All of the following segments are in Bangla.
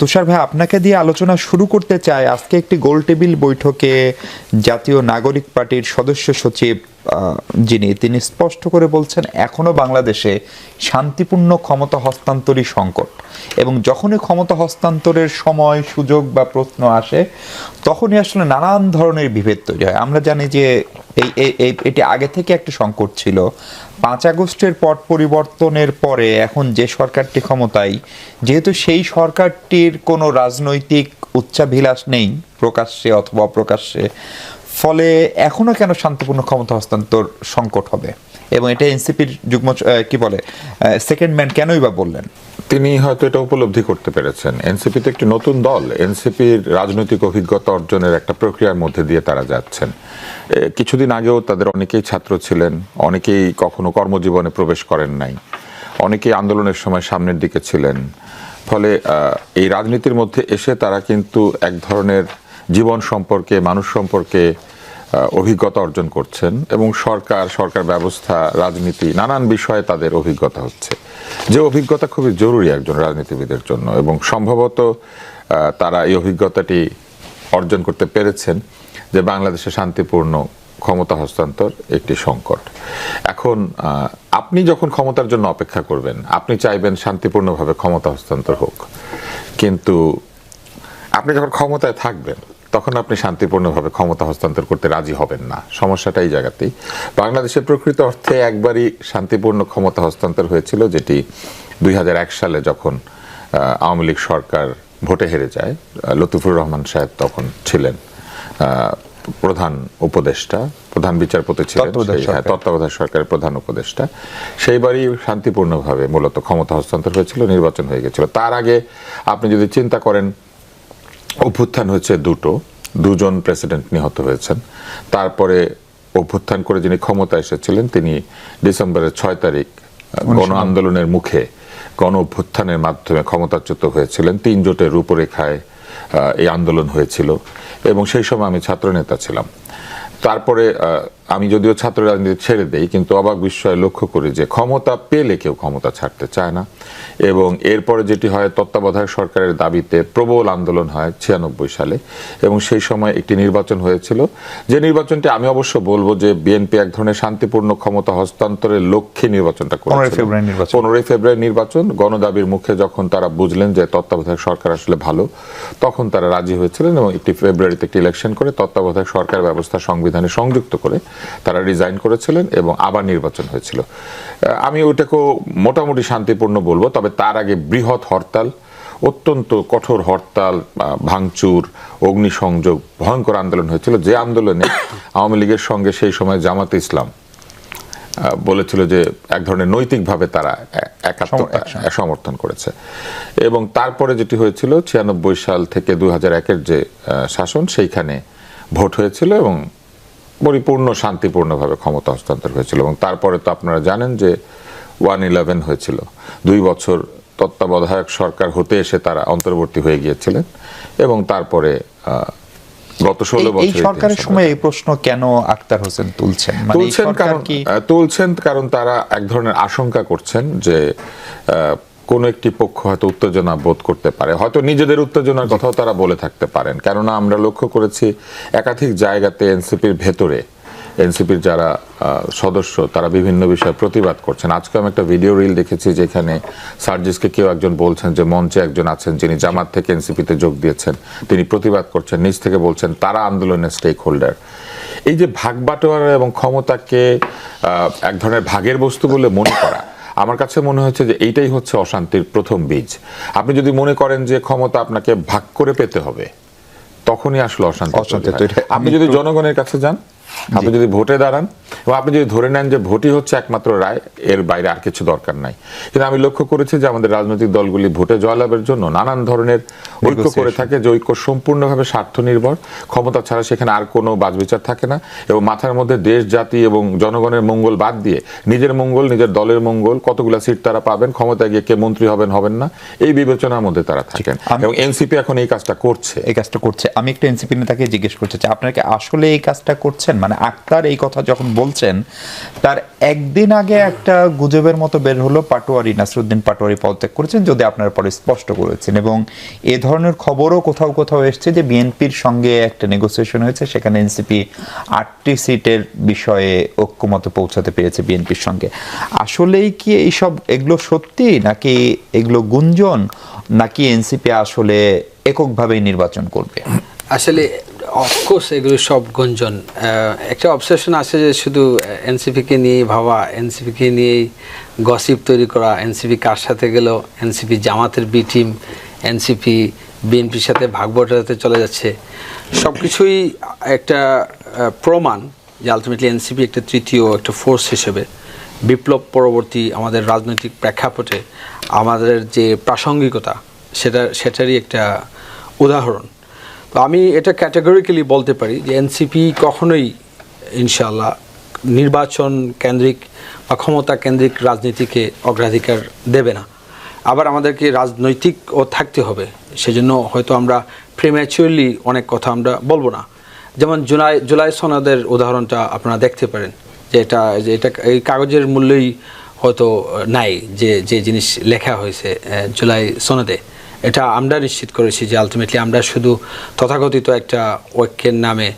তুষার ভাই, আপনাকে দিয়ে আলোচনা শুরু করতে চাই। আজকে একটি গোল টেবিল বৈঠকে জাতীয় নাগরিক পার্টির সদস্য সচিব যিনি, তিনি স্পষ্ট করে বলছেন, এখনও বাংলাদেশে শান্তিপূর্ণ ক্ষমতা হস্তান্তরই সংকট। এবং যখনই ক্ষমতা হস্তান্তরের সময়, সুযোগ বা প্রশ্ন আসে, তখনই আসলে নানান ধরনের বিভেদ তৈরি হয়। আমরা জানি যে এই এটি আগে থেকে একটা সংকট ছিল। পাঁচ আগস্টের পট পরিবর্তনের পরে এখন যে সরকারটি ক্ষমতায়, যেহেতু সেই সরকারটির কোনো রাজনৈতিক উচ্চাভিলাষ নেই প্রকাশ্যে অথবা অপ্রকাশ্যে ফলে এখনও কেন শান্তিপূর্ণ ক্ষমতা হস্তান্তর সংকট হবে? এবং এটা এনসিপির যুগ্ম কি বলে সেকেন্ড ম্যান কেনই বা বললেন? তিনি হয়তো এটা উপলব্ধি করতে পেরেছেন। এনসিপি তো একটি নতুন দল। এনসিপির রাজনৈতিক অভিজ্ঞতা অর্জনের একটা প্রক্রিয়ার মধ্যে দিয়ে তারা যাচ্ছেন। কিছুদিন আগেও তাদের অনেকেই ছাত্র ছিলেন, অনেকেই কখনো কর্মজীবনে প্রবেশ করেন নাই, অনেকেই আন্দোলনের সময় সামনের দিকে ছিলেন। ফলে এই রাজনীতির মধ্যে এসে তারা কিন্তু এক ধরনের জীবন সম্পর্কে, মানুষ সম্পর্কে অভিজ্ঞতা অর্জন করছেন এবং সরকার সরকার ব্যবস্থা, রাজনীতি, নানান বিষয়ে তাদের অভিজ্ঞতা হচ্ছে। যে অভিজ্ঞতা খুবই জরুরি একজন রাজনীতিবিদের জন্য এবং সম্ভবত তারা এই অভিজ্ঞতাটি অর্জন করতে পেরেছেন যে বাংলাদেশে শান্তিপূর্ণ ক্ষমতা হস্তান্তর একটি সংকট। এখন আপনি যখন ক্ষমতার জন্য অপেক্ষা করবেন, আপনি চাইবেন শান্তিপূর্ণভাবে ক্ষমতা হস্তান্তর হোক। কিন্তু আপনি যখন ক্ষমতায় থাকবেন তখন আপনি শান্তিপূর্ণভাবে ক্ষমতা হস্তান্তর করতে রাজি হবেন না। সমস্যাটা এই জায়গাতেই। বাংলাদেশের প্রকৃত অর্থে একবারই শান্তিপূর্ণ ক্ষমতা হস্তান্তর হয়েছিল যেটি দুই হাজার এক সালে যখন আওয়ামী লীগ সরকার ভোটে হেরে যায় লতিফুর রহমান সাহেব তখন ছিলেন প্রধান উপদেষ্টা প্রধান বিচারপতি ছিলেন হ্যাঁ, তত্ত্বাবধায়ক সরকারের প্রধান উপদেষ্টা। সেইবারই শান্তিপূর্ণভাবে মূলত ক্ষমতা হস্তান্তর হয়েছিল নির্বাচন হয়ে গেছিল। তার আগে আপনি যদি চিন্তা করেন অভ্যুত্থান হয়েছে দুটো। দুজন প্রেসিডেন্ট নিহত হয়েছেন। তারপরে অভ্যুত্থান করে যিনি ক্ষমতা এসেছিলেন তিনি ডিসেম্বরের ছয় তারিখ গণ আন্দোলনের মুখে গণ অভ্যুত্থানের মাধ্যমে ক্ষমতাচ্যুত হয়েছিলেন। তিন জোটের রূপরেখায় এই আন্দোলন হয়েছিল। এবং সেই সময় আমি ছাত্রনেতা ছিলাম। তারপরে আমি যদিও ছাত্র রাজনীতি ছেড়ে দেই কিন্তু অবাক বিস্ময়ে লক্ষ্য করি যে ক্ষমতা পেলে কেউ ক্ষমতা ছাড়তে চায় না। এবং এরপরে যেটি হয় তত্ত্বাবধায়ক সরকারের দাবিতে প্রবল আন্দোলন হয় ছিয়ানব্বই সালে। এবং সেই সময় একটি নির্বাচন হয়েছিল। যে নির্বাচনটি আমি অবশ্য বলব যে বিএনপি এক ধরনের শান্তিপূর্ণ ক্ষমতা হস্তান্তরের লক্ষ্যে নির্বাচনটা করেছিল। পনেরোই ফেব্রুয়ারি নির্বাচন। গণদাবির মুখে যখন তারা বুঝলেন যে তত্ত্বাবধায়ক সরকার আসলে ভালো তখন তারা রাজি হয়েছিলেন এবং একটি ফেব্রুয়ারিতে একটি ইলেকশন করে তত্ত্বাবধায়ক সরকার ব্যবস্থা সংবিধানে সংযুক্ত করে তারা রিজাইন করেছিলেন এবং আবার নির্বাচন হয়েছিল। আমি ওটাকেও মোটামুটি শান্তিপূর্ণ বলব তবে তার আগে বৃহৎ হরতাল অত্যন্ত কঠোর হরতাল ভাঙচুর অগ্নিসংযোগ ভয়ঙ্কর আন্দোলন হয়েছিল। যে আন্দোলনে আওয়ামী লীগের সঙ্গে সেই সময় জামাতে ইসলাম আহ, বলেছিল যে এক ধরনের নৈতিকভাবে তারা একাত্মতা সমর্থন করেছে। এবং তারপরে যেটি হয়েছিল ছিয়ানব্বই সাল থেকে দুই হাজার একের যে শাসন সেইখানে ভোট হয়েছিল এবং পরিপূর্ণ শান্তিপূর্ণভাবে ক্ষমতা হস্তান্তর হয়েছিল। এবং তারপরে তো আপনারা জানেন যে ওয়ান ইলেভেন হয়েছিল। দুই বছর তত্ত্বাবধায়ক সরকার হতে এসে তারা অন্তর্বর্তী হয়ে গিয়েছিলেন এবং তারপরে আহ, গত ষোলো এই বছর সরকারের সময় এই প্রশ্ন কেন আক্তার হোসেন তুলছেন? মানে তুলছেন কারণ তুলছেন কারণ তারা এক ধরনের আশঙ্কা করছেন যে আহ, কোনো একটি পক্ষ হয়তো উত্তেজনা বোধ করতে পারে। হয়তো নিজেদের উত্তেজনার কথাও তারা বলে থাকতে পারেন। কেননা আমরা লক্ষ্য করেছি একাধিক জায়গাতে এনসিপির ভেতরে, এনসিপির যারা সদস্য, তারা বিভিন্ন বিষয়ে প্রতিবাদ করছেন। আজকে আমি একটা ভিডিও রিল দেখেছি যেখানে সার্জিসকে কেউ একজন বলছেন যে মঞ্চে একজন আছেন যিনি জামাত থেকে এনসিপিতে যোগ দিয়েছেন। তিনি প্রতিবাদ করছেন, নিজ থেকে বলছেন, তারা আন্দোলনের স্টেক হোল্ডার এই যে ভাগ বাটোয়ারা এবং ক্ষমতাকে এক ধরনের ভাগের বস্তু বলে মনে করা আমার কাছে মনে হচ্ছে যে এইটাই হচ্ছে অশান্তির প্রথম বীজ। আপনি যদি মনে করেন যে ক্ষমতা আপনাকে ভাগ করে পেতে হবে তখনই আসলে অশান্তি। আপনি যদি জনগণের কাছে যান আপনি যদি ভোটে দাঁড়ান এবং আপনি যদি ধরে নেন যে ভোটই হচ্ছে একমাত্র রায় এর বাইরে আর কিছু দরকার নাই। কিন্তু আমি লক্ষ্য করেছি যে আমাদের রাজনৈতিক দলগুলি ভোটে জয়লাভের জন্য নানান ধরনের ঐক্য করে থাকে যে ঐক্য সম্পূর্ণভাবে স্বার্থ নির্ভর ক্ষমতা ছাড়া সেখানে আর কোনো বাজবিচার থাকে না। এবং মাথার মধ্যে দেশ জাতি এবং জনগণের মঙ্গল বাদ দিয়ে নিজের মঙ্গল নিজের দলের মঙ্গল কতগুলা সিট তারা পাবেন ক্ষমতায় গিয়ে কে মন্ত্রী হবেন হবেন না এই বিবেচনার মধ্যে তারা থাকেন। এবং এনসিপি এখন এই কাজটা করছে। এই কাজটা করছে। আমি একটু এনসিপি নেতাকে জিজ্ঞেস করতে চাই আপনারা কি আসলে এই কাজটা করছেন? মানে আক্তার এই কথা যখন বলছেন, তার একদিন আগে একটা গুজবের মতো বের হলো পাটোয়ারি, নাসরুদ্দিন পাটোয়ারি পদত্যাগ করেছেন, যদি আপনার পরে স্পষ্ট করেছেন। এবং এ ধরনের খবরও কোথাও কোথাও এসছে যে বিএনপির সঙ্গে একটা নেগোসিয়েশন হয়েছে, সেখানে এনসিপি আটটি সিটের বিষয়ে ঐক্যমতে পৌঁছাতে পেরেছে বিএনপির সঙ্গে। আসলেই কি এইসব এগুলো সত্যি, নাকি এগুলো গুঞ্জন, নাকি এনসিপি আসলে এককভাবেই নির্বাচন করবে? আসলে অফকোর্স এগুলো সব গুঞ্জন। একটা অবসেশন আছে যে শুধু এনসিপিকে নিয়ে ভাবা এনসিপিকে নিয়েই গসিপ তৈরি করা এনসিপি কার সাথে গেল এনসিপি জামাতের বি টিম এনসিপি বিএনপির সাথে ভাগ বটাতে চলে যাচ্ছে। সব কিছুই একটা প্রমাণ যে আলটিমেটলি এনসিপি একটা তৃতীয়, একটা ফোর্স হিসেবে। বিপ্লব পরবর্তী আমাদের রাজনৈতিক প্রেক্ষাপটে আমাদের যে প্রাসঙ্গিকতা, সেটা, সেটারই একটা উদাহরণ। তো আমি এটা ক্যাটাগরিক্যালি বলতে পারি যে এনসিপি কখনোই ইনশাল্লাহ নির্বাচন কেন্দ্রিক বা ক্ষমতা কেন্দ্রিক রাজনীতিকে অগ্রাধিকার দেবে না। আবার আমাদেরকে রাজনৈতিকও থাকতে হবে, সেজন্য হয়তো আমরা প্রিম্যাচুয়ারলি অনেক কথা আমরা বলব না। যেমন জুলাই জুলাই সনদের উদাহরণটা আপনারা দেখতে পারেন, যে এটা যে এটা এই কাগজের মূল্যই হয়তো নাই যে যে জিনিস লেখা হয়েছে জুলাই সনদে। এটা আমরা নিশ্চিত করেছি যে আলটিমেটলি আমরা শুধু তথাকথিত একটা ঐক্যের নামে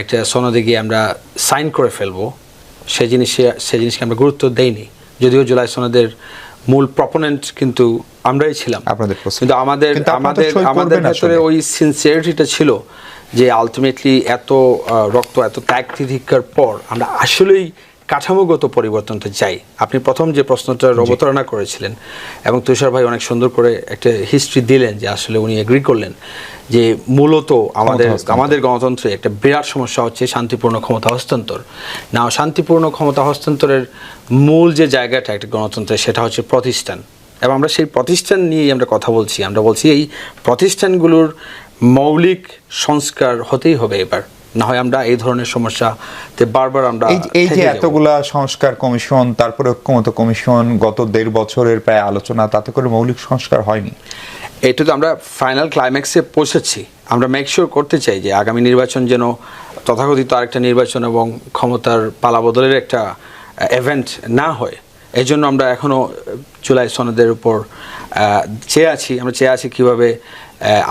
একটা সনদে গিয়ে আমরা সাইন করে ফেলব। সেই জিনিসে সেই জিনিসকে আমরা গুরুত্ব দেইনি। যদিও জুলাই সনদের মূল প্রপোনেন্ট কিন্তু আমরাই ছিলাম। আপনাদের কিন্তু আমাদের আমাদের আমাদের ভেতরে আসলে। ওই সিনসিয়ারিটিটা ছিল যে আলটিমেটলি এত রক্ত এত ত্যাগ তিতিক্ষার পর আমরা আসলেই কাঠামোগত পরিবর্তনটা চাই। আপনি প্রথম যে প্রশ্নটা অবতারণা করেছিলেন এবং তুষার ভাই অনেক সুন্দর করে একটা হিস্ট্রি দিলেন যে আসলে উনি এগ্রি করলেন যে মূলত আমাদের আমাদের গণতন্ত্রে একটা বিরাট সমস্যা হচ্ছে শান্তিপূর্ণ ক্ষমতা হস্তান্তর। না শান্তিপূর্ণ ক্ষমতা হস্তান্তরের মূল যে জায়গাটা একটা গণতন্ত্রের সেটা হচ্ছে প্রতিষ্ঠান। এবং আমরা সেই প্রতিষ্ঠান নিয়েই আমরা কথা বলছি। আমরা বলছি এই প্রতিষ্ঠানগুলোর মৌলিক সংস্কার হতেই হবে এবার। না হয় আমরা এই ধরনের সমস্যাতে বারবার আমরা এই যে-। এতগুলা সংস্কার কমিশন তারপরে ঐক্যমত কমিশন গত দেড় বছরের প্রায় আলোচনা তাতে করে মৌলিক সংস্কার হয়নি। এটা তো আমরা ফাইনাল ক্লাইম্যাক্সে পৌঁছেছি। আমরা মেক শিওর করতে চাই যে আগামী নির্বাচন যেন তথাকথিত আরেকটা নির্বাচন এবং ক্ষমতার পালাবদলের একটা ইভেন্ট না হয়। এই জন্য আমরা এখনও জুলাই সনদের উপর আহ, চেয়ে আছি। আমরা চেয়ে আছি কীভাবে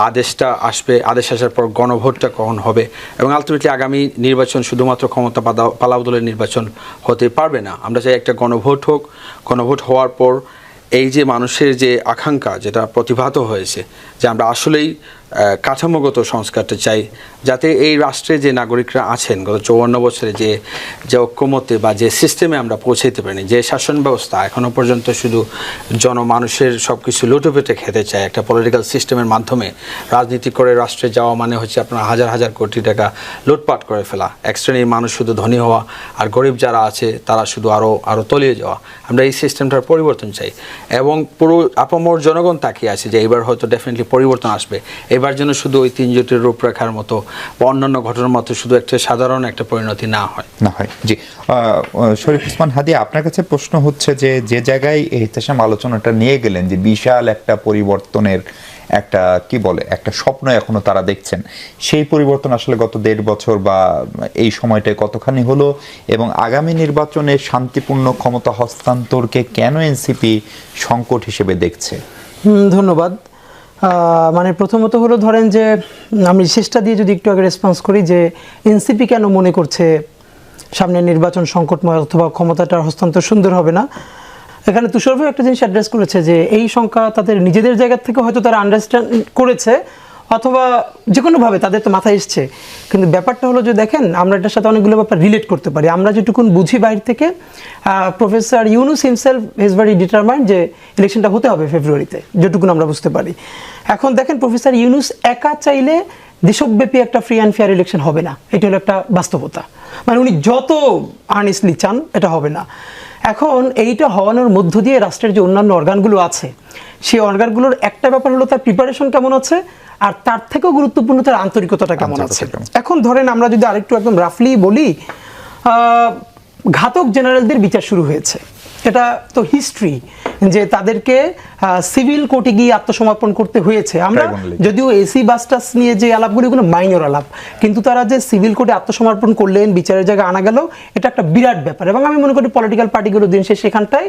আদেশটা আসবে, আদেশ আসার পর গণভোটটা কখন হবে? এবং আলটিমেটলি আগামী নির্বাচন শুধুমাত্র ক্ষমতা পালাও দলের নির্বাচন হতে পারবে না। আমরা চাই একটা গণভোট হোক। গণভোট হওয়ার পর এই যে মানুষের যে আকাঙ্ক্ষা, যেটা প্রতিভাত হয়েছে যে আমরা আসলেই কাঠামোগত সংস্কারটা চাই, যাতে এই রাষ্ট্রে যে নাগরিকরা আছেন, গত চৌয়ান্ন বছরে যে যে ঐক্যমতে বা যে সিস্টেমে আমরা পৌঁছাইতে পারিনি, যে শাসন ব্যবস্থা এখনও পর্যন্ত শুধু জনমানুষের সব কিছু লুটোপেটে খেতে চায়, একটা পলিটিক্যাল সিস্টেমের মাধ্যমে রাজনীতি করে রাষ্ট্রে যাওয়া মানে হচ্ছে আপনার হাজার হাজার কোটি টাকা লুটপাট করে ফেলা। এক শ্রেণির মানুষ শুধু ধনী হওয়া, আর গরিব যারা আছে, তারা শুধু আরও আরও তলিয়ে যাওয়া। আমরা এই সিস্টেমটার পরিবর্তন চাই। এবং পুরো আপামর জনগণ তাকিয়ে আছে যে এবার হয়তো ডেফিনেটলি পরিবর্তন আসবে। এবার যেন শুধু ওই তিন জোটের রূপরেখার মতো বা অন্যান্য ঘটনার মতো শুধু একটা সাধারণ একটা পরিণতি না হয়। না হয় জি। শরীফ ওসমান হাদি আপনার কাছে প্রশ্ন হচ্ছে যে যে জায়গায় ইহতেশাম আলোচনাটা নিয়ে গেলেন যে বিশাল একটা পরিবর্তনের একটা কি বলে একটা স্বপ্ন এখনও তারা দেখছেন। সেই পরিবর্তন আসলে গত দেড় বছর বা এই সময়টায় কতখানি হলো এবং আগামী নির্বাচনে শান্তিপূর্ণ ক্ষমতা হস্তান্তরকে কেন এনসিপি সংকট হিসেবে দেখছে? ধন্যবাদ। মানে প্রথমত হলো ধরেন যে, আমি শেষটা দিয়ে যদি একটু আগে রেসপন্স করি যে এনসিপি কেন মনে করছে সামনে নির্বাচন সংকটময় অথবা ক্ষমতাটা হস্তান্তর সুন্দর হবে না? এখানে তুষারভাই একটা জিনিস অ্যাড্রেস করেছে যে, এই সংখ্যা তাদের নিজেদের জায়গা থেকে হয়তো তারা আন্ডারস্ট্যান্ড করেছে অথবা যে কোনোভাবে তাদের তো মাথায় এসছে। কিন্তু ব্যাপারটা হলো যে দেখেন, আমরা এটার সাথে অনেকগুলো ব্যাপার রিলেট করতে পারি। আমরা যেটুকুন বুঝি বাইরে থেকে professor Yunus himself is very determined যে ইলেকশনটা হতে হবে ফেব্রুয়ারিতে যেটুকুন আমরা বুঝতে পারি। এখন দেখেন প্রফেসর ইউনুস একা চাইলে দেশব্যাপী একটা ফ্রি অ্যান্ড ফেয়ার ইলেকশন হবে না। এটা হলো একটা বাস্তবতা। মানে উনি যত আর্নেস্টলি চান, এটা হবে না। এখন এইটা হওয়ানোর মধ্য দিয়ে রাষ্ট্রের যে অন্যান্য অর্গানগুলো আছে, সেই অর্গানগুলোর একটা ব্যাপার হলো তার প্রিপারেশন কেমন আছে আর তার থেকেও গুরুত্বপূর্ণ তার আন্তরিকতাটা কেমন আছে? এখন ধরেন আমরা যদি আরেকটু একদম রাফলি বলি আহ, ঘাতক জেনারেলদের বিচার শুরু হয়েছে। এটা তো হিস্ট্রি যে তাদেরকে সিভিল কোর্টে গিয়ে আত্মসমর্পণ করতে হয়েছে। আমরা যদিও এসি বাসটাস নিয়ে যে আলাপগুলো এগুলো মাইনর আলাপ কিন্তু তারা যে সিভিল কোর্টে আত্মসমর্পণ করলেন বিচারের জায়গায় আনা গেল এটা একটা বিরাট ব্যাপার। এবং আমি মনে করি পলিটিক্যাল পার্টিগুলো দিন শেষে সেখানটায়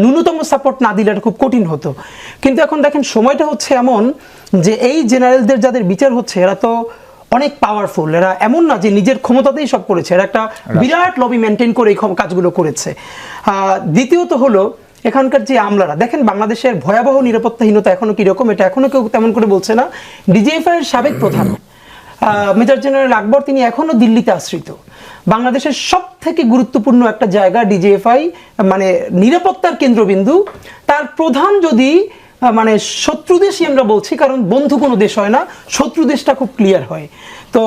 ন্যূনতম সাপোর্ট না দিলে এটা খুব কঠিন হতো। কিন্তু এখন দেখেন সময়টা হচ্ছে এমন যে এই জেনারেলদের যাদের বিচার হচ্ছে এরা তো অনেক পাওয়ারফুল এরা এমন না যে নিজের ক্ষমতাতেই সব করেছে এরা একটা বিরাট লবি মেনটেন করে এই কাজগুলো করেছে। দ্বিতীয়ত হলো এখানকার যে আমলারা দেখেন বাংলাদেশের ভয়াবহ নিরাপত্তাহীনতা এখনও কীরকম এটা এখনও কেউ তেমন করে বলছে না। ডিজিএফআই এর সাবেক প্রধান আহ, মেজর জেনারেল আকবর তিনি এখনও দিল্লিতে আশ্রিত। বাংলাদেশের সব থেকে গুরুত্বপূর্ণ একটা জায়গা ডিজিএফআই মানে নিরাপত্তার কেন্দ্রবিন্দু। তার প্রধান যদি মানে শত্রু দেশই আমরা বলছি কারণ বন্ধু কোনো দেশ হয় না শত্রু দেশটা খুব ক্লিয়ার হয়। তো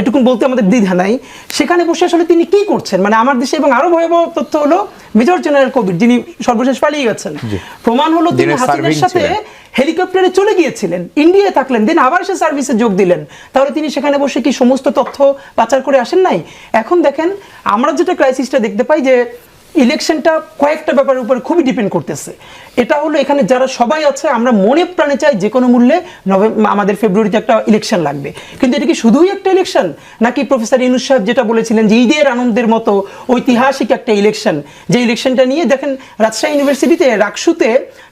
এটুকুন বলতে আমাদের দ্বিধা নাই। সেখানে বসে আসলে তিনি কি করছেন? মানে আমার দেশে এবং আরও ভয়াবহ তথ্য হলো মেজর জেনারেল কবির যিনি সর্বশেষ পালিয়ে গেছেন। প্রমাণ হলো তিনি হাসিনের সাথে হেলিকপ্টারে চলে গিয়েছিলেন ইন্ডিয়ায় থাকলেন দেন আবার সে সার্ভিসে যোগ দিলেন। তাহলে তিনি সেখানে বসে কি সমস্ত তথ্য পাচার করে আসেন নাই? এখন দেখেন আমরা যেটা ক্রাইসিসটা দেখতে পাই যে ইলেকশনটা কয়েকটা ব্যাপারের উপর খুবই ডিপেন্ড করতেছে। এটা হলো এখানে যারা সবাই আছে আমরা মনে প্রাণে চাই যে কোনো মূল্যে নভেম্বর আমাদের ফেব্রুয়ারিতে একটা ইলেকশন লাগবে। কিন্তু এটা কি শুধুই একটা ইলেকশন নাকি প্রফেসর ইনুস সাহেব যেটা বলেছিলেন যে ঈদের আনন্দের মতো ঐতিহাসিক একটা ইলেকশন যে ইলেকশনটা নিয়ে দেখেন রাজশাহী ইউনিভার্সিটিতে রাকসুতে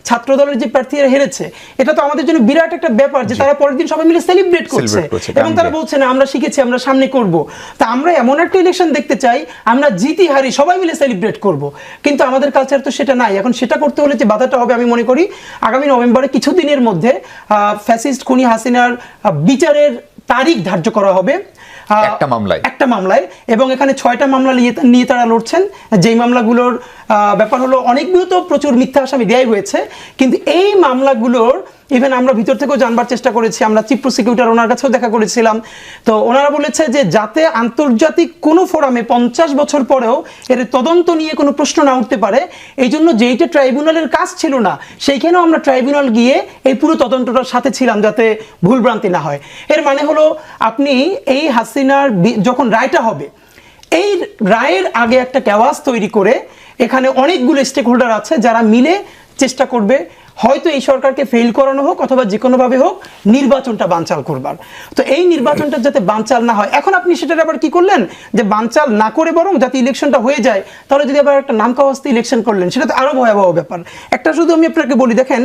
ছাত্র দলের যে প্রার্থীরা হেরেছে এটা তো আমাদের জন্য বিরাট একটা ব্যাপার যে তারা পরের দিন সবাই মিলে সেলিব্রেট করছে। এবং তারা বলছে না আমরা শিখেছি আমরা সামনে করব। তা আমরা এমন একটা ইলেকশন দেখতে চাই আমরা জিতি হারি সবাই মিলে সেলিব্রেট করব। কিন্তু আমাদের কালচার তো সেটা নাই। এখন সেটা করতে হলে যে বাধাটা হবে আমি মনে করি আগামী নভেম্বরে কিছুদিনের মধ্যে ফ্যাসিস্ট খুনি হাসিনার বিচারের তারিখ ধার্য করা হবে। একটা মামলায়। একটা মামলায়। এবং এখানে ছয়টা মামলা নিয়ে তারা লড়ছেন। যেই মামলাগুলোর আহ, ব্যাপার হলো অনেকগুলো তো প্রচুর মিথ্যা আসামি দেয়াই হয়েছে। কিন্তু এই মামলাগুলোর ইভেন আমরা ভিতর থেকেও জানবার চেষ্টা করেছি, আমরা চিফ প্রসিকিউটার ওনার কাছেও দেখা করেছিলাম। তো ওনারা বলেছে যে যাতে আন্তর্জাতিক কোনো ফোরামে পঞ্চাশ বছর পরেও এর তদন্ত নিয়ে কোনো প্রশ্ন না উঠতে পারে, এই জন্য যেইটা ট্রাইব্যুনালের কাজ ছিল না, সেইখানেও আমরা ট্রাইব্যুনাল গিয়ে এই পুরো তদন্তটার সাথে ছিলাম যাতে ভুলভ্রান্তি না হয়। এর মানে হলো আপনি এই হাসিনার যখন রায়টা হবে, এই রায়ের আগে একটা ক্যাওয়াজ তৈরি করে এখানে অনেকগুলো স্টেক হোল্ডার আছে যারা মিলে চেষ্টা করবে হয়তো এই সরকারকে ফেল করানো হোক অথবা যে কোনোভাবে হোক নির্বাচনটা বানচাল করবার। তো এই নির্বাচনটা যাতে বানচাল না হয়, এখন আপনি সেটার আবার কি করলেন? যে বানচাল না করে বরং যাতে ইলেকশনটা হয়ে যায়, তাহলে যদি আবার একটা নাম কাওয়াজতে ইলেকশন করলেন, সেটা তো আরও ভয়াবহ ব্যাপার। একটা শুধু আমি আপনাকে বলি, দেখেন,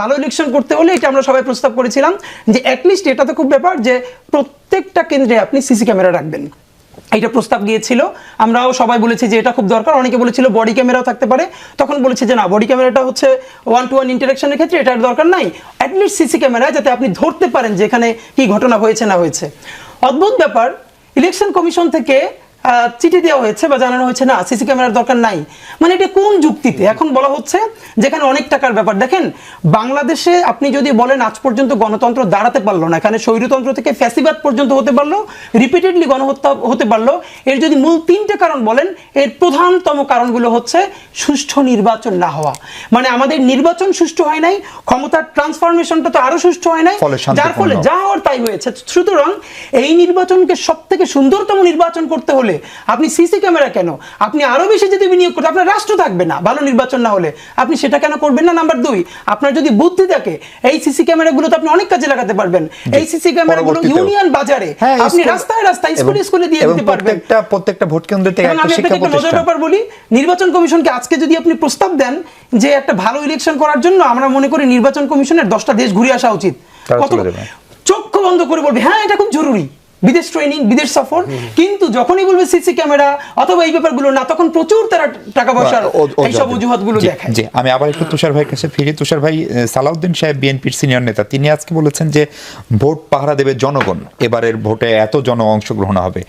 ভালো ইলেকশন করতে হলে এটা আমরা সবাই প্রস্তাব করেছিলাম যে অ্যাটলিস্ট এটা তো খুব ব্যাপার যে প্রত্যেকটা কেন্দ্রে আপনি সিসি ক্যামেরা রাখবেন। এইটা প্রস্তাব গিয়েছিল আমরাও সবাই বলেছি যে এটা খুব দরকার। অনেকে বলেছিল বডি ক্যামেরাও থাকতে পারে। তখন বলেছে যে না বডি ক্যামেরাটা হচ্ছে ওয়ান টু ওয়ান ইন্টারাকশনের ক্ষেত্রে এটার দরকার নাই। অ্যাটলিস্ট সিসি ক্যামেরা যাতে আপনি ধরতে পারেন যে এখানে কি ঘটনা হয়েছে না হয়েছে। অদ্ভুত ব্যাপার ইলেকশন কমিশন থেকে চিঠি দেওয়া হয়েছে বা জানানো হয়েছে না সিসি ক্যামেরার দরকার নাই। মানে এটা কোন যুক্তিতে? এখন বলা হচ্ছে যেখানে অনেক টাকার ব্যাপার। দেখেন বাংলাদেশে আপনি যদি বলেন আজ পর্যন্ত গণতন্ত্র দাঁড়াতে পারল না এখানে স্বৈরতন্ত্র থেকে ফ্যাসিবাদ পর্যন্ত হতে পারল রিপিটেডলি গণহত্যা হতে পারল এর যদি মূল তিনটে কারণ বলেন এর প্রধানতম কারণগুলো হচ্ছে সুষ্ঠু নির্বাচন না হওয়া। মানে আমাদের নির্বাচন সুষ্ঠু হয় নাই ক্ষমতার ট্রান্সফরমেশনটা তো আরও সুষ্ঠু হয় নাই যার ফলে। যা হওয়ার তাই হয়েছে। সুতরাং এই নির্বাচনকে সব থেকে সুন্দরতম নির্বাচন করতে হলে আপনি সিসি ক্যামেরা কেন? আপনি আরও বেশি যদি বিনিয়োগ করতে আপনার রাষ্ট্র থাকবে না ভালো নির্বাচন না হলে। আপনি সেটা কেন করবেন না? নাম্বার দুই আপনার যদি বুদ্ধি থাকে এই সিসি ক্যামেরাগুলো তো আপনি অনেক কাজে লাগাতে পারবেন। এই সিসি ক্যামেরাগুলো। ইউনিয়ন বাজারে হ্যাঁ, আপনি রাস্তায় রাস্তায় স্কুলে স্কুলে দিয়ে দিতে পারবেন। প্রত্যেকটা প্রত্যেকটা ভোট কেন্দ্র থেকে এবং একটা শিক্ষা প্রতিষ্ঠান। ব্যাপার বলি। নির্বাচন কমিশনকে আজকে যদি আপনি প্রস্তাব দেন যে একটা ভালো ইলেকশন করার জন্য আমরা মনে করি নির্বাচন কমিশনের দশটা দেশ ঘুরে আসা উচিত। কত চক্ষু বন্ধ করে বলবে হ্যাঁ এটা খুব জরুরি। বিদেশ ট্রেনিং বিদেশ সফর। কিন্তু যখনই বলবে সিসি ক্যামেরা অথবা এই ব্যাপারগুলো না তখন প্রচুর তারা টাকা পয়সার এইসব। অজুহাতগুলো দেখায়। জি আমি আবার একটু তুষার ভাইয়ের কাছে ফিরি। তুষার ভাই সালাউদ্দিন সাহেব বিএনপির সিনিয়র নেতা তিনি আজকে বলেছেন যে ভোট পাহারা দেবে জনগণ এবারের ভোটে এত জন অংশগ্রহণ হবে।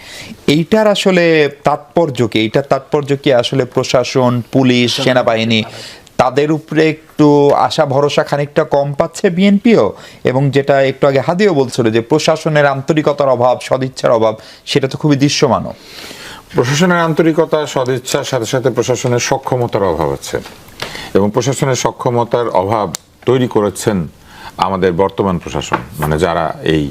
এইটার আসলে তাৎপর্য কি? এইটার তাৎপর্য কি আসলে প্রশাসন পুলিশ সেনাবাহিনী তাদের উপরে একটু আশা ভরসা খানিকটা কম পাচ্ছে বিএনপিও এবং যেটা একটু আগে হাদিও বলছিল যে প্রশাসনের আন্তরিকতার অভাব সদিচ্ছার অভাব সেটা তো খুবই দৃশ্যমানও। প্রশাসনের আন্তরিকতা সদিচ্ছার সাথে সাথে প্রশাসনের সক্ষমতার অভাব আছে এবং প্রশাসনের সক্ষমতার অভাব তৈরি করেছেন আমাদের বর্তমান প্রশাসন মানে যারা এই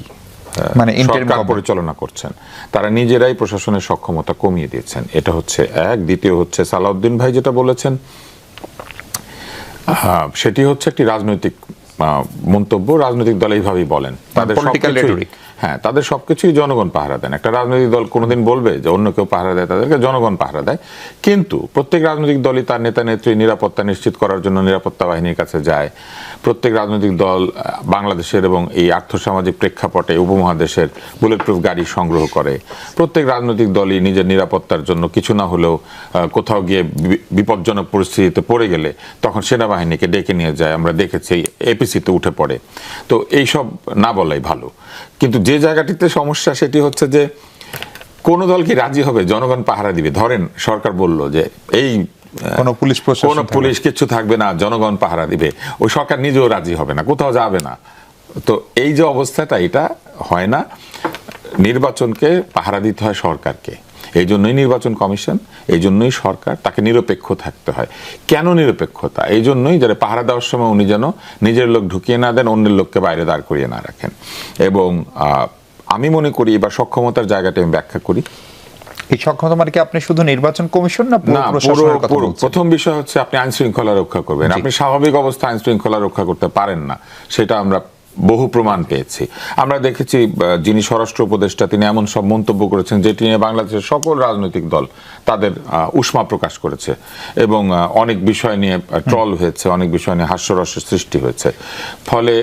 মানে সরকার পরিচালনা করছেন তারা নিজেরাই প্রশাসনের সক্ষমতা কমিয়ে দিয়েছেন। এটা হচ্ছে এক। দ্বিতীয় হচ্ছে সালাউদ্দিন ভাই যেটা বলেছেন সেটি হচ্ছে একটি রাজনৈতিক মন্তব্য। রাজনৈতিক দল এইভাবেই বলেন। তাদের সবকিছুই- rhetoric। হ্যাঁ তাদের সবকিছুই জনগণ পাহারা দেন। একটা রাজনৈতিক দল কোনোদিন বলবে যে অন্য কেউ পাহারা দেয় তাদেরকে জনগণ পাহারা দেয়। কিন্তু প্রত্যেক রাজনৈতিক দলই তার নেতা নেত্রী নিরাপত্তা নিশ্চিত করার জন্য নিরাপত্তা বাহিনীর কাছে যায়। প্রত্যেক রাজনৈতিক দল বাংলাদেশের এবং এই আর্থসামাজিক প্রেক্ষাপটে উপমহাদেশের বুলেট প্রুফ গাড়ি সংগ্রহ করে। প্রত্যেক রাজনৈতিক দলই নিজের নিরাপত্তার জন্য কিছু না হলেও কোথাও গিয়ে বিপজ্জনক পরিস্থিতিতে পড়ে গেলে তখন সেনাবাহিনীকে ডেকে নিয়ে যায়। আমরা দেখেছি এপিসিতে উঠে পড়ে। তো এইসব না বলাই ভালো। কিন্তু যে জায়গাটিতে সমস্যা সেটি হচ্ছে যে, কোন দল কি রাজি হবে? জনগণ পাহারা দিবে। ধরেন সরকার বলল যে, এই কোনো পুলিশ প্রশাসন কোনো পুলিশ কিচ্ছু থাকবে না জনগণ পাহারা দিবে। ওই সরকার নিজেও রাজি হবে না কোথাও যাবে না। তো এই যে অবস্থাটা এটা হয় না। নির্বাচনকে পাহারা দিতে হয় সরকারকে। এই জন্যই নির্বাচন কমিশন এই জন্যই সরকার তাকে নিরপেক্ষ থাকতে হয়। কেন নিরপেক্ষতা? এই জন্যই যারা পাহারা দেওয়ার সময় উনি যেন নিজের লোক ঢুকিয়ে না দেন অন্যের লোককে বাইরে দাঁড় করিয়ে না রাখেন। এবং আমি মনে করি এবার সক্ষমতার জায়গাটা আমি ব্যাখ্যা করি। এই সক্ষমতা মানে কি আপনি শুধু নির্বাচন কমিশন না পুরো? প্রথম বিষয় হচ্ছে আপনি আইন শৃঙ্খলা রক্ষা করবেন। আপনি স্বাভাবিক অবস্থা আইন শৃঙ্খলা রক্ষা করতে পারেন না সেটা আমরা বহু প্রমাণ পেয়েছি। আমরা দেখেছি যিনি স্বরাষ্ট্র উপদেষ্টা তিনি এমন সব মন্তব্য করেছেন যেটি নিয়ে বাংলাদেশের সকল রাজনৈতিক দল তাদের উষ্মা প্রকাশ করেছে এবং অনেক বিষয় নিয়ে ট্রল হয়েছে অনেক বিষয় নিয়ে হাস্যরসের সৃষ্টি হয়েছে। ফলে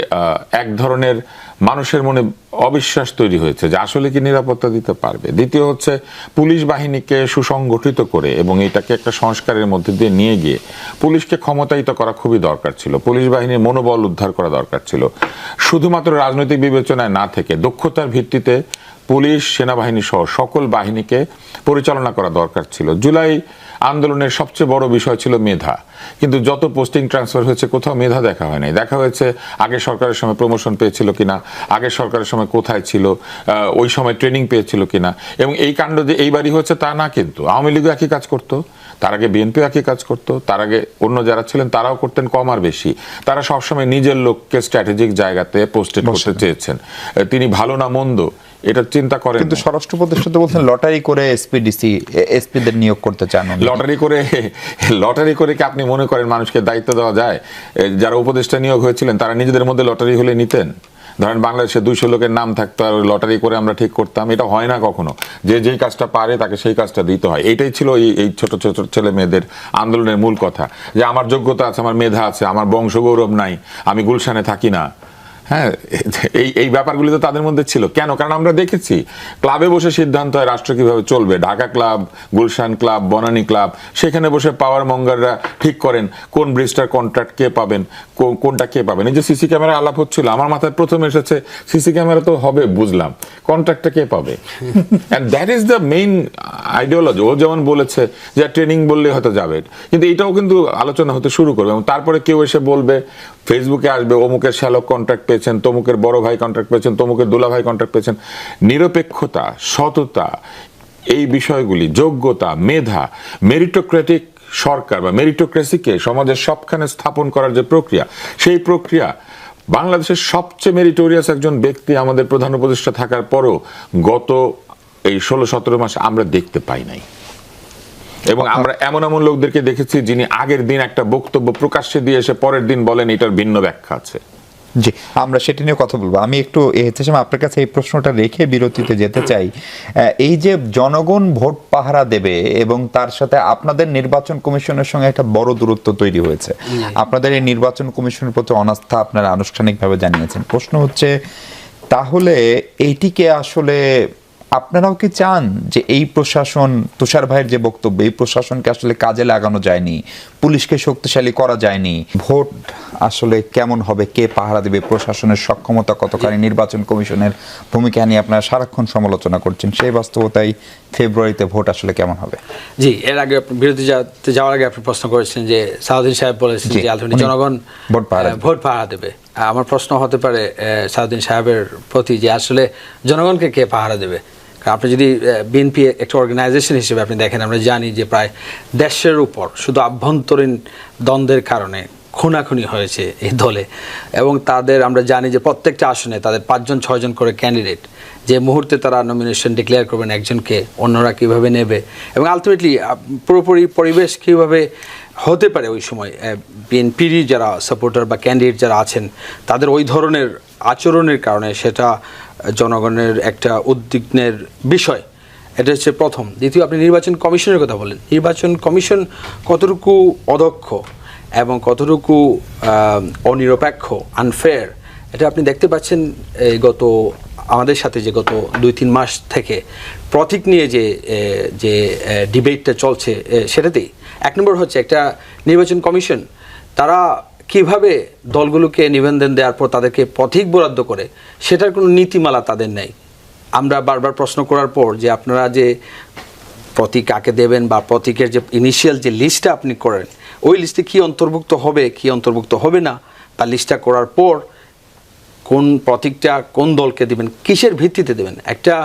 এক ধরনের মানুষের মনে অবিশ্বাস তৈরি হয়েছে যে আসলে কি নিরাপত্তা দিতে পারবে। দ্বিতীয় হচ্ছে, পুলিশ বাহিনীকে সুসংগঠিত করে এবং এটাকে একটা সংস্কারের মধ্যে দিয়ে নিয়ে গিয়ে পুলিশকে ক্ষমতায়িত করা খুবই দরকার ছিল। পুলিশ বাহিনীর মনোবল উদ্ধার করা দরকার ছিল। শুধুমাত্র রাজনৈতিক বিবেচনায় না থেকে দক্ষতার ভিত্তিতে পুলিশ, সেনাবাহিনী সহ সকল বাহিনীকে পরিচালনা করা দরকার ছিল। জুলাই আন্দোলনের সবচেয়ে বড় বিষয় ছিল মেধা। কিন্তু যত পোস্টিং ট্রান্সফার হয়েছে কোথাও মেধা দেখা হয়নি। দেখা হয়েছে আগে সরকারের সময় প্রমোশন পেয়েছিল কিনা আগে সরকারের সময় কোথায় ছিল ওই সময় ট্রেনিং পেয়েছিল কিনা। এবং এই কাণ্ড যে এইবারই হয়েছে তা না কিন্তু। আওয়ামী লীগও একই কাজ করতো। তার আগে বিএনপি একই কাজ করতো। তার আগে অন্য যারা ছিলেন তারাও করতেন কম আর বেশি। তারা সবসময় নিজের লোককে স্ট্র্যাটেজিক জায়গাতে পোস্টেড করতে চেয়েছেন। তিনি ভালো না মন্দ এটা চিন্তা করেন কিন্তু স্বরাষ্ট্র উপদেষ্টা তো বলছেন লটারি করে এসপিডিসি এসপিদের নিয়োগ করতে চান লটারি করে লটারি করে কি আপনি মনে করেন মানুষকে দায়িত্ব দেওয়া যায়? যারা উপদেষ্টা নিয়োগ হয়েছিলেন তারা নিজেদের মধ্যে লটারি হলে নিতেন? ধরেন বাংলাদেশে দুইশো লোকের নাম থাকতো আর লটারি করে আমরা ঠিক করতাম এটা হয় না কখনো? যে যেই কাজটা পারে তাকে সেই কাজটা দিতে হয়। এটাই ছিল এই এই ছোট ছোট ছেলে মেয়েদের আন্দোলনের মূল কথা। যে আমার যোগ্যতা আছে আমার মেধা আছে আমার বংশগৌরব নাই আমি গুলশানে থাকি না। হ্যাঁ এই এই ব্যাপারগুলি তো তাদের মধ্যে ছিল। কেন? কারণ আমরা দেখেছি ক্লাবে বসে সিদ্ধান্ত হয় রাষ্ট্র কীভাবে চলবে। Dhaka club Gulshan club Banani club সেখানে বসে পাওয়ার মঙ্গাররা ঠিক করেন কোন ব্রিজটার কন্ট্রাক্ট কে পাবেন কোনটা কে পাবেন। এই যে সিসি ক্যামেরা আলাপ হচ্ছিল আমার মাথায় প্রথম এসেছে সিসি ক্যামেরা তো হবে বুঝলাম। কন্ট্রাক্টটা কে পাবে? And that is the main ideology ও যেমন বলেছে যে ট্রেনিং বললে হয়তো যাবে। কিন্তু এটাও কিন্তু আলোচনা হতে শুরু করবে। এবং তারপরে কেউ এসে বলবে ফেসবুকে আসবে অমুকের শ্যালক কন্ট্রাক্ট পেয়েছেন তমুকের বড় ভাই কন্ট্রাক্ট পেয়েছেন তমুকের দোলা ভাই কন্ট্রাক্ট পেয়েছেন। নিরপেক্ষতা সততা এই বিষয়গুলি যোগ্যতা মেধা মেরিটোক্রেটিক সরকার বা মেরিটোক্রেসিকে সমাজের সবখানে স্থাপন করার যে প্রক্রিয়া সেই প্রক্রিয়া বাংলাদেশের সবচেয়ে মেরিটোরিয়াস একজন ব্যক্তি আমাদের প্রধান উপদেষ্টা থাকার পরও গত এই ষোলো সতেরো মাস আমরা দেখতে পাই নাই। এবং আমরা এমন এমন লোকদেরকে দেখেছি যিনি আগের দিন একটা বক্তব্য প্রকাশ্যে দিয়ে এসে পরের দিন বলেন এটার ভিন্ন ব্যাখ্যা আছে। জি। আমরা সেটি নিয়ে কথা বলব। আমি একটু এহতেশাম আপনার কাছে এই প্রশ্নটা রেখে বিরতিতে যেতে চাই। আহ, এই যে জনগণ ভোট পাহারা দেবে এবং তার সাথে আপনাদের নির্বাচন কমিশনের সঙ্গে একটা বড় দূরত্ব তৈরি হয়েছে। আপনাদের এই নির্বাচন কমিশনের প্রতি অনাস্থা আপনারা আনুষ্ঠানিকভাবে জানিয়েছেন। প্রশ্ন হচ্ছে তাহলে এইটিকে আসলে আপনারাও কি চান যে এই প্রশাসন তুষার ভাইয়ের যে বক্তব্য এই প্রশাসনকে আসলে কাজে লাগানো যায়নি পুলিশকে শক্তিশালী করা যায়নি ভোট আসলে কেমন হবে কে পাহারা দেবে প্রশাসনের সক্ষমতা কতখানি নির্বাচন কমিশনের ভূমিকা নিয়ে আপনারা সারাক্ষণ সমালোচনা করছেন সেই বাস্তবতায় ফেব্রুয়ারিতে ভোট আসলে কেমন হবে? জি এর আগে বিরতি যাতে যাওয়ার আগে আপনি প্রশ্ন করেছেন যে সাউদ্দিন সাহেব বলেছেন যে জনগণ ভোট পাহারা ভোট পাহারা দেবে। আমার প্রশ্ন হতে পারে সাউদ্দিন সাহেবের প্রতি যে আসলে জনগণকে কে পাহারা দেবে? আপনি যদি বিএনপি একটা অর্গানাইজেশন হিসেবে আপনি দেখেন, আমরা জানি যে প্রায় দেশের উপর শুধু আভ্যন্তরীণ দ্বন্দ্বের কারণে খুনাখুনি হয়েছে এই দলে। এবং তাদের, আমরা জানি যে প্রত্যেকটা আসনে তাদের পাঁচজন, ছয়জন করে ক্যান্ডিডেট যে মুহূর্তে তারা নমিনেশন ডিক্লেয়ার করবেন একজনকে, অন্যরা কীভাবে নেবে? এবং আলটিমেটলি পুরোপুরি পরিবেশ কীভাবে হতে পারে ওই সময় বিএনপির যারা সাপোর্টার বা ক্যান্ডিডেট যারা আছেন, তাদের ওই ধরনের আচরণের কারণে সেটা জনগণের একটা উদ্বিগ্নের বিষয়। এটা হচ্ছে প্রথম। দ্বিতীয়, আপনি নির্বাচন কমিশনের কথা বলেন নির্বাচন কমিশন কতটুকু অদক্ষ এবং কতটুকু অনিরপেক্ষ আনফেয়ার এটা আপনি দেখতে পাচ্ছেন গত আমাদের সাথে যে গত দুই, তিন মাস থেকে প্রতীক নিয়ে যে যে ডিবেটটা চলছে সেটাতেই। এক নম্বর হচ্ছে একটা নির্বাচন কমিশন, তারা কীভাবে দলগুলোকে নিবন্ধন দেওয়ার পর তাদেরকে পথিক বরাদ্দ করে, সেটার কোনো নীতিমালা তাদের নেই। আমরা বারবার প্রশ্ন করার পর যে আপনারা যে প্রতীক কাকে দেবেন বা প্রতীকের যে ইনিশিয়াল যে লিস্টটা আপনি করেন, ওই লিস্টে কি অন্তর্ভুক্ত হবে, কি অন্তর্ভুক্ত হবে না তার লিস্টটা করার পর কোন প্রতীকটা কোন দলকে দেবেন, কিসের ভিত্তিতে দেবেন? একটা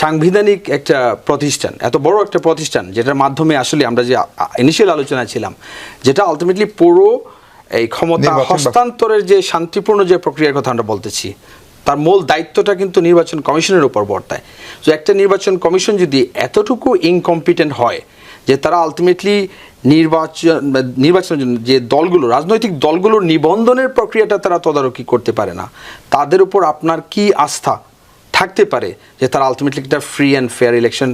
সাংবিধানিক একটা প্রতিষ্ঠান, এত বড় একটা প্রতিষ্ঠান, যেটার মাধ্যমে আসলে আমরা যে ইনিশিয়াল আলোচনা ছিলাম, যেটা আলটিমেটলি পুরো এই ক্ষমতা হস্তান্তরের যে শান্তিপূর্ণ যে প্রক্রিয়ার কথা আমরা বলতেছি তার মূল দায়িত্বটা কিন্তু নির্বাচন কমিশনের উপর বর্তায়। তো একটা নির্বাচন কমিশন যদি এতটুকু ইনকম্পিটেন্ট হয় যে তারা আলটিমেটলি নির্বাচন নির্বাচনের জন্য যে দলগুলো রাজনৈতিক দলগুলোর নিবন্ধনের প্রক্রিয়াটা তারা তদারকি করতে পারে না তাদের উপর আপনার কি আস্থা থাকতে পারে যে তারা আলটিমেটলি একটা ফ্রি অ্যান্ড ফেয়ার ইলেকশন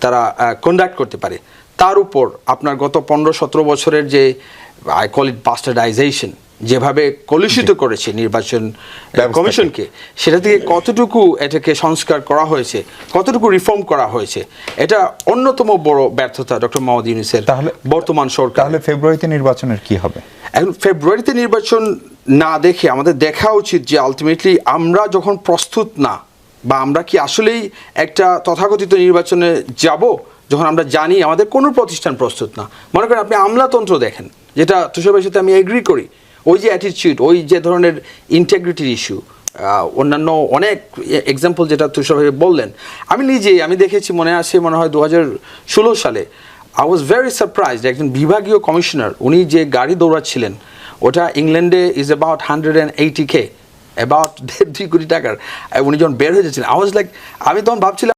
তারা কন্ডাক্ট করতে পারে? তার উপর আপনার গত পনেরো সতেরো বছরের যে আই কল ইট বাস্টার্ডাইজেশন যেভাবে কলুষিত করেছে নির্বাচন। কমিশনকে সেটা থেকে কতটুকু এটাকে সংস্কার করা হয়েছে কতটুকু রিফর্ম করা হয়েছে এটা অন্যতম বড় ব্যর্থতা ডক্টর মোহাম্মদ ইউনুসের তাহলে- বর্তমান সরকার তাহলে ফেব্রুয়ারিতে নির্বাচনের কি হবে? এখন ফেব্রুয়ারিতে নির্বাচন না দেখে আমাদের দেখা উচিত যে আলটিমেটলি আমরা যখন প্রস্তুত না বা আমরা কি আসলেই একটা তথাকথিত নির্বাচনে যাব যখন আমরা জানি আমাদের কোনো প্রতিষ্ঠান প্রস্তুত না। মনে করেন আপনি আমলাতন্ত্র দেখেন যেটা তুষারের সাথে আমি এগ্রি করি। ওই যে অ্যাটিটিউড ওই যে ধরনের ইন্টেগ্রিটির ইস্যু অন্যান্য অনেক এক্সাম্পল যেটা তুষার ভাই বললেন। আমি নিজে আমি দেখেছি মনে আছে, মনে হয় দু হাজার ষোলো সালে আই ওয়াজ ভেরি সারপ্রাইজড একজন বিভাগীয় কমিশনার উনি যে গাড়ি দৌড়াচ্ছিলেন, ওটা ইংল্যান্ডে is about hundred and eighty K about দেড় দুই কোটি টাকার, উনি যখন বের হয়ে যাচ্ছিলেন আই ওয়াজ লাইক আমি তখন ভাবছিলাম